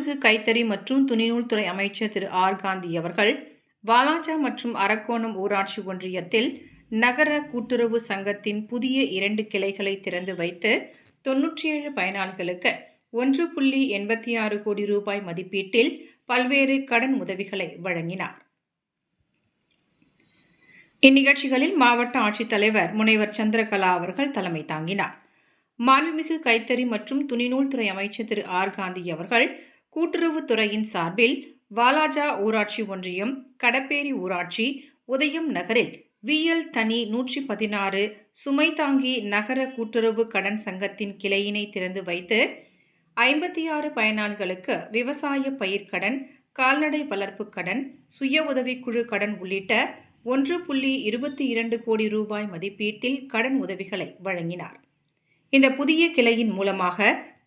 மாண்புமிகு கைத்தறி மற்றும் துணிநூல்துறை அமைச்சர் திரு ஆர் காந்தி அவர்கள் வாலாஜா மற்றும் அரக்கோணம் ஊராட்சி ஒன்றியத்தில் நகர கூட்டுறவு சங்கத்தின் புதிய இரண்டு கிளைகளை திறந்து வைத்து தொன்னூற்றி ஏழு பயனாளிகளுக்கு ஒன்று புள்ளி எண்பத்தி ஆறு கோடி ரூபாய் மதிப்பீட்டில் பல்வேறு கடன் உதவிகளை வழங்கினார். இந்நிகழ்ச்சிகளில் மாவட்ட ஆட்சித்தலைவர் முனைவர் சந்திரகலா அவர்கள் தலைமை தாங்கினார். மாண்புமிகு கைத்தறி மற்றும் துணிநூல் துறை அமைச்சர் திரு ஆர் காந்தி அவர்கள் கூட்டுறவுத் துறையின் சார்பில் வாலாஜா ஊராட்சி ஒன்றியம் கடப்பேரி ஊராட்சி உதயம் நகரில் விஎல் தனி நூற்றி பதினாறு சுமை தாங்கி நகர கூட்டுறவு கடன் சங்கத்தின் கிளையினை திறந்து வைத்து ஐம்பத்தி ஆறு பயனாளிகளுக்கு விவசாய பயிர்க்கடன் கால்நடை வளர்ப்பு கடன் சுய உதவிக்குழு கடன் உள்ளிட்ட ஒன்று புள்ளி இருபத்தி இரண்டு கோடி ரூபாய் மதிப்பீட்டில் கடன் உதவிகளை வழங்கினார். இந்த புதிய கிளையின் மூலமாக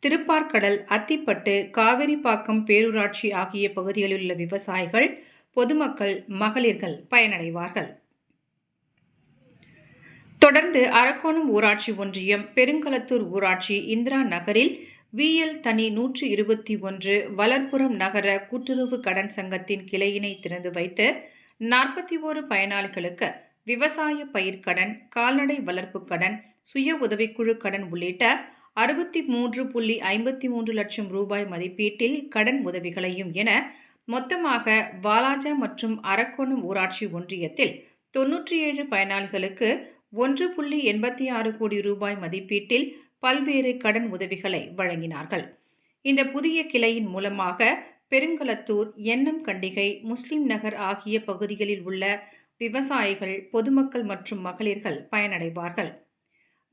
திருப்பார்கடல் அத்திப்பட்டு காவிரிப்பாக்கம் பேரூராட்சி ஆகிய பகுதிகளில் உள்ள விவசாயிகள் பொதுமக்கள் மகளிர்கள் பயனடைவார்கள். தொடர்ந்து அரக்கோணம் ஊராட்சி ஒன்றியம் பெருங்கலத்தூர் ஊராட்சி இந்திரா நகரில் விஎல் தனி நூற்றி இருபத்தி ஒன்று வளர்ப்புறம் நகர கூட்டுறவு கடன் சங்கத்தின் கிளையினை திறந்து வைத்து நாற்பத்தி ஓரு பயனாளிகளுக்கு விவசாய பயிர்க்கடன் கால்நடை வளர்ப்பு கடன் சுய உதவிக்குழு கடன் உள்ளிட்ட அறுபத்தி மூன்று புள்ளி ஐம்பத்தி மூன்று லட்சம் ரூபாய் மதிப்பீட்டில் கடன் உதவிகளையும் என மொத்தமாக வாலாஜா மற்றும் அரக்கோணம் ஊராட்சி ஒன்றியத்தில் தொன்னூற்றி ஏழு பயனாளிகளுக்கு ஒன்று புள்ளி எண்பத்தி ஆறு கோடி ரூபாய் மதிப்பீட்டில் பல்வேறு கடன் உதவிகளை வழங்கினார்கள். இந்த புதிய கிளையின் மூலமாக பெருங்கலத்தூர் எண்ணம் கண்டிகை முஸ்லிம் நகர் ஆகிய பகுதிகளில் உள்ள விவசாயிகள் பொதுமக்கள் மற்றும் மகளிர்கள் பயனடைவார்கள்.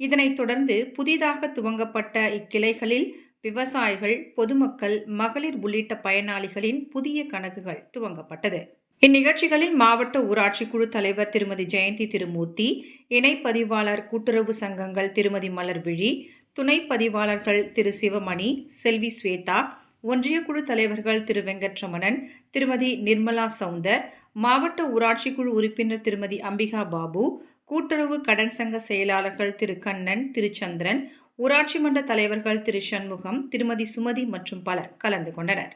இதனைத் தொடர்ந்து புதிதாக துவங்கப்பட்ட இக்கிளைகளில் விவசாயிகள் பொதுமக்கள் மகளிர் உள்ளிட்ட பயனாளிகளின் புதிய கணக்குகள் துவங்கப்பட்டது. இந்நிகழ்ச்சிகளில் மாவட்ட ஊராட்சி குழு தலைவர் திருமதி ஜெயந்தி திருமூர்த்தி இணை பதிவாளர் கூட்டுறவு சங்கங்கள் திருமதி மலர்விழி துணை பதிவாளர்கள் திரு சிவமணி செல்வி ஸ்வேதா ஒன்றிய குழு தலைவர்கள் திரு வெங்கட்ரமணன் திருமதி நிர்மலா சவுந்தர் மாவட்ட ஊராட்சி குழு உறுப்பினர் திருமதி அம்பிகா பாபு கூட்டுறவு கடன் சங்க செயலாளர்கள் திரு கண்ணன் திரு சந்திரன் ஊராட்சி மன்ற தலைவர்கள் திரு சண்முகம் திருமதி சுமதி மற்றும் பலர் கலந்து கொண்டனர்.